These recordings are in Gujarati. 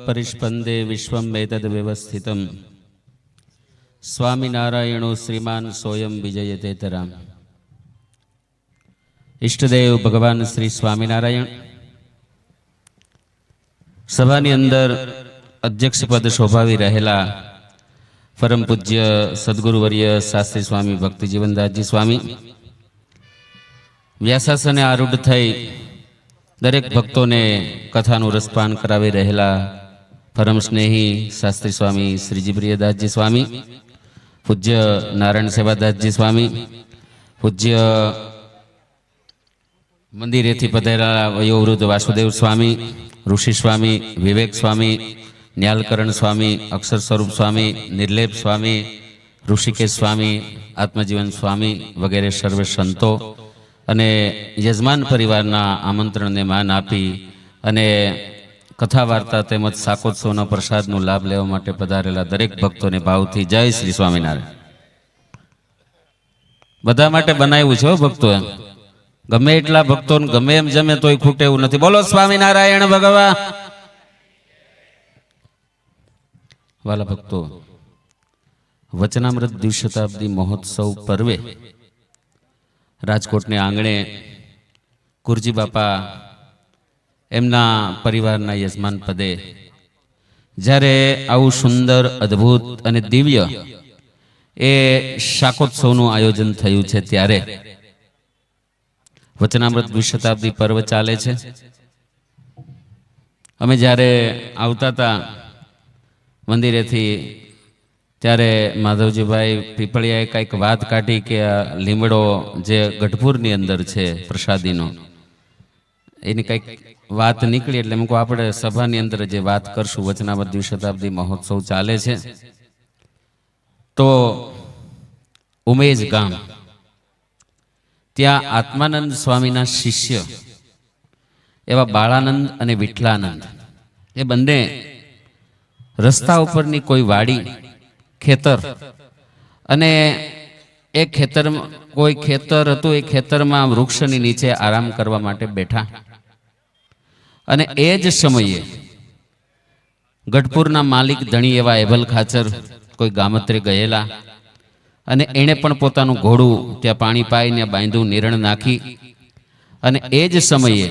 પરિષ્પંદે વિશ્વમ એતદ વ્યવસ્થિતમ સ્વામિનારાયણો શ્રીમાન સોયમ વિજયતે તરામ ઈષ્ટદેવ ભગવાન શ્રી સ્વામિનારાયણ સભાની અંદર અધ્યક્ષ પદ શોભાવી રહેલા પરમ પૂજ્ય સદગુરુવર્ય શાસ્ત્રી સ્વામી ભક્તિ જીવનદાસજી સ્વામી વ્યાસાસને આરૂઢ થઈ દરેક ભક્તોને કથાનું રસપાન કરાવી રહેલા પરમ સ્નેહી શાસ્ત્રી સ્વામી શ્રીજી પ્રિયદાસજી સ્વામી, પૂજ્ય નારાયણ સેવાદાસજી સ્વામી, પૂજ્ય મંદિરેથી પધારેલા વયોવૃદ્ધ વાસુદેવ સ્વામી, ઋષિ સ્વામી, વિવેક સ્વામી, ન્યાલકરણ સ્વામી, અક્ષર સ્વરૂપ સ્વામી, નિર્લેપ સ્વામી, ઋષિકેશ સ્વામી, આત્મજીવન સ્વામી વગેરે સર્વે સંતો અને યજમાન પરિવારના આમંત્રણને માન આપી અને કથા વાર્તા તેમજ શાકોત્સવના પ્રસાદનો લાભ લેવા માટે પધારેલા દરેક ભક્તોને ભાવથી જય શ્રી સ્વામિનારાયણ. બધા માટે બનાવ્યું છે ભક્તો એમ. ગમે એટલા ભક્તો ગમે એમ જમે તોય ખૂટે એવું નથી. બોલો સ્વામિનારાયણ ભગવાન વાલા ભક્તો, વચનામૃત દ્વિશતાબ્દી મહોત્સવ પર્વે રાજકોટને આંગણે કુરજી બાપા એમના પરિવારના યજમાન પદે જ્યારે આવું સુંદર, અદ્ભુત અને દિવ્ય એ શાકોત્સવનું આયોજન થયું છે ત્યારે વચનામૃત દ્વિશતાબ્દી પર્વ ચાલે છે. અમે જ્યારે આવતા હતા મંદિરેથી ત્યારે માધવજીભાઈ પીપળિયાએ કંઈક વાત કાઢી કે લીમડો જે ગઢપુરની અંદર છે પ્રસાદીનો, એની કંઈક વાત નીકળી એટલે મેં આપણે સભાની અંદર જે વાત કરશું, વચનામત દ્વિશતાબ્દી મહોત્સવ ચાલે છે. તો ઉમેજ ગામ, ત્યાં આત્માનંદ સ્વામીના શિષ્ય, એવા બાળાનંદ અને વિઠલાનંદ એ બંને રસ્તા ઉપરની કોઈ વાડી ખેતર. અને એ ખેતર કોઈ ખેતર હતું, એ ખેતરમાં વૃક્ષની નીચે આરામ કરવા માટે બેઠા. અને એ જ સમયે ગઢપુરના માલિક ધણી એવા એબલ ખાચર કોઈ ગામત્રે ગયેલા અને એણે પણ પોતાનું ઘોડું ત્યાં પાણી પાઈને બાંધ્યું નિરણ નાખી. અને એ જ સમયે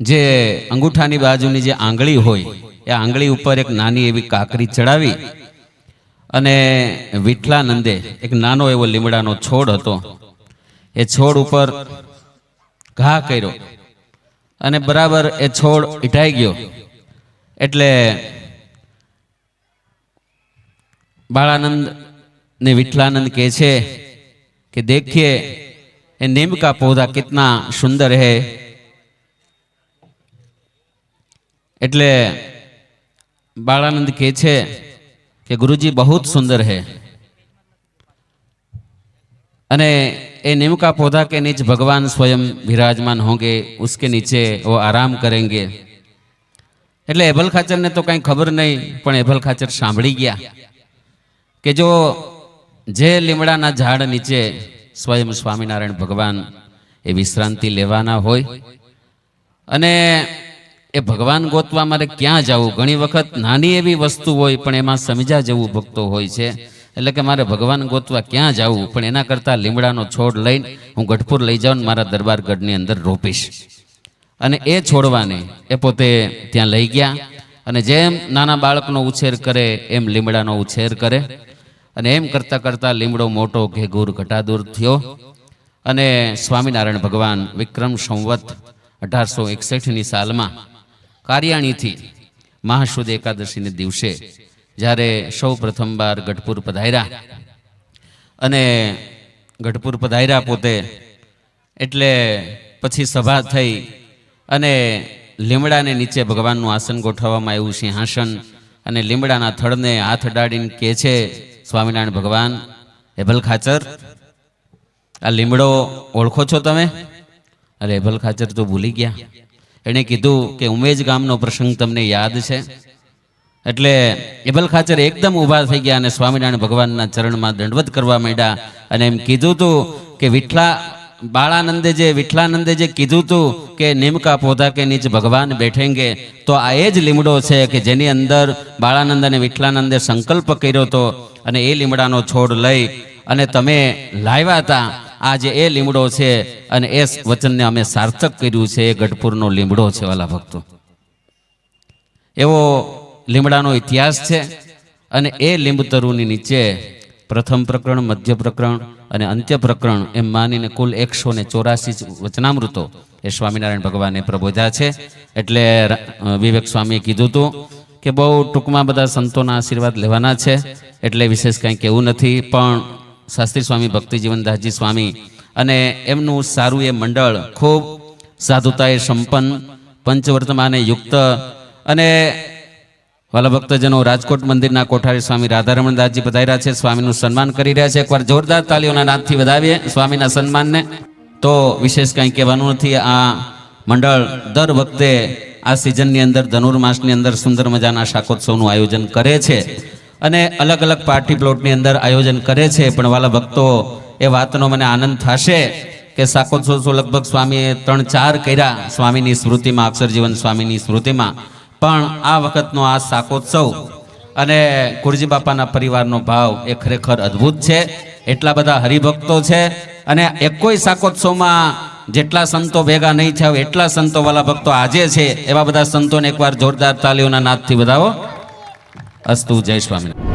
જે અંગૂઠાની બાજુની જે આંગળી હોય એ આંગળી ઉપર એક નાની એવી કાકરી ચડાવી અને વિઠલાનંદે એક નાનો એવો લીમડાનો છોડ હતો. એ છોડ ઉપર ઘા કર્યો અને બરાબર એ છોડ ઈટાઈ ગયો. એટલે બાળાનંદ ને વિઠલાનંદ કહે છે કે દેખીએ, એ નીમકા પૌધા કેટલા સુંદર હે. એટલે બાળાનંદ કહે છે કે ગુરુજી बहुत सुंदर है અને એ नीम का पौधा के नीचे भगवान स्वयं विराजमान होंगे उसके नीचे वो आराम करेंगे એટલે એભલ ખાચરને તો કંઈ ખબર નહીં પણ એભલ ખાચર સાંભળી ગયા કે જો જે લીમડાના ઝાડ નીચે સ્વયં સ્વામિનારાયણ ભગવાન એ વિશ્રાંતિ લેવાના હોય અને એ ભગવાન ગોતવા મારે ક્યાં જવું? ઘણી વખત નાની એવી વસ્તુ હોય, પણ એમાં સમજા જેવું ભક્તો હોય છે. એટલે કે મારે ભગવાન ગોતવા ક્યાં જવું? પણ એના કરતાં લીમડાનો છોડ લઈને હું ગઢપુર લઈ જાઉં મારા દરબારગઢની અંદર રોપીશ. અને એ છોડવાને એ પોતે ત્યાં લઈ ગયા અને જેમ નાના બાળકનો ઉછેર કરે, એમ લીમડાનો ઉછેર કરે. અને એમ કરતાં કરતાં લીમડો મોટો ઘેઘૂર ઘટાદૂર થયો. અને સ્વામિનારાયણ ભગવાન વિક્રમ સંવત અઢારસો એકસઠની સાલમાં કારિયાણીથી મહાશુદ એકાદશીને દિવસે જ્યારે સૌ પ્રથમવાર ગઢપુર પધાર્યા. અને ગઢપુર પધાર્યા પોતે એટલે પછી સભા થઈ અને લીમડાને નીચે ભગવાનનું આસન ગોઠવવામાં આવ્યું, સિંહાસન અને લીમડાના થડને હાથ અડાડીને કહે છે, સ્વામિનારાયણ ભગવાન હેભલ ખાચર, આ લીમડો ઓળખો છો તમે? અરે હેભલ ખાચર તો ભૂલી ગયા. એણે કીધું કે ઉમેજ ગામનો પ્રસંગ તમને યાદ છે? એટલે એબલ ખાચર એકદમ ઊભા થઈ ગયા અને સ્વામિનારાયણ ભગવાનના ચરણમાં દંડવત કરવા માંડ્યા અને એમ કીધું હતું કે વિઠલા બાળાનંદે જે વિઠલાનંદે જે કીધું હતું કે નિમકા પોધા કે નીચ ભગવાન બેઠેંગે, તો આ એ જ લીમડો છે કે જેની અંદર બાળાનંદ અને વિઠલાનંદે સંકલ્પ કર્યો હતો અને એ લીમડાનો છોડ લઈ અને તમે લાવ્યા હતા. આ જે એ લીમડો છે અને એ વચનને અમે સાર્થક કર્યું છે, એ ગઢપુરનો લીમડો છે, વાલા ભક્તો. એવો લીમડાનો ઇતિહાસ છે અને એ લીંબતરુની નીચે પ્રથમ પ્રકરણ, મધ્ય પ્રકરણ અને અંત્ય પ્રકરણ એમ માનીને કુલ એકસો ને ચોરાસી વચનામૃતો એ સ્વામિનારાયણ ભગવાને પ્રબોધ્યા છે. એટલે વિવેક સ્વામીએ કીધું હતું કે બહુ ટૂંકમાં બધા સંતોના આશીર્વાદ લેવાના છે. એટલે વિશેષ કંઈ કહેવું નથી, પણ શાસ્ત્રી સ્વામી ભક્તિ જીવનદાસજી સ્વામી અને એમનું સારું એ મંડળ ખૂબ સાધુતાએ સંપન્ન, પંચવર્તમાને યુક્ત અને વાલા ભક્તજનો રાજકોટ મંદિરના કોઠારી સ્વામી રાધારમણદાસજી પધાર્યા છે, સ્વામીનું સન્માન કરી રહ્યા છે. એકવાર જોરદાર તાલીઓના નાદથી વધાવીએ સ્વામીના સન્માનને. તો વિશેષ કંઈ કહેવાનું નથી, આ મંડળ દર વખતે આ સિઝનની અંદર, ધનુર્માસની અંદર સુંદર મજાના શાકોત્સવનું આયોજન કરે છે. અને અલગ અલગ પાર્ટી પ્લોટની અંદર આયોજન કરે છે. પણ વાલા ભક્તો, એ વાતનો મને આનંદ થશે કે શાકોત્સવ લગભગ સ્વામીએ ત્રણ ચાર કર્યા સ્વામીની સ્મૃતિમાં, અક્ષરજીવન સ્વામીની સ્મૃતિમાં. પણ આ વખતનો આ શાકોત્સવ અને કુરજી બાપાના પરિવારનો ભાવ એ ખરેખર અદ્ભુત છે. એટલા બધા હરિભક્તો છે અને એકોય શાકોત્સવમાં જેટલા સંતો ભેગા નહીં થયા એટલા સંતો વાલા ભક્તો આજે છે. એવા બધા સંતોને એકવાર જોરદાર તાલીઓના નાદથી વધાવો. અસ્તુ જય સ્વામી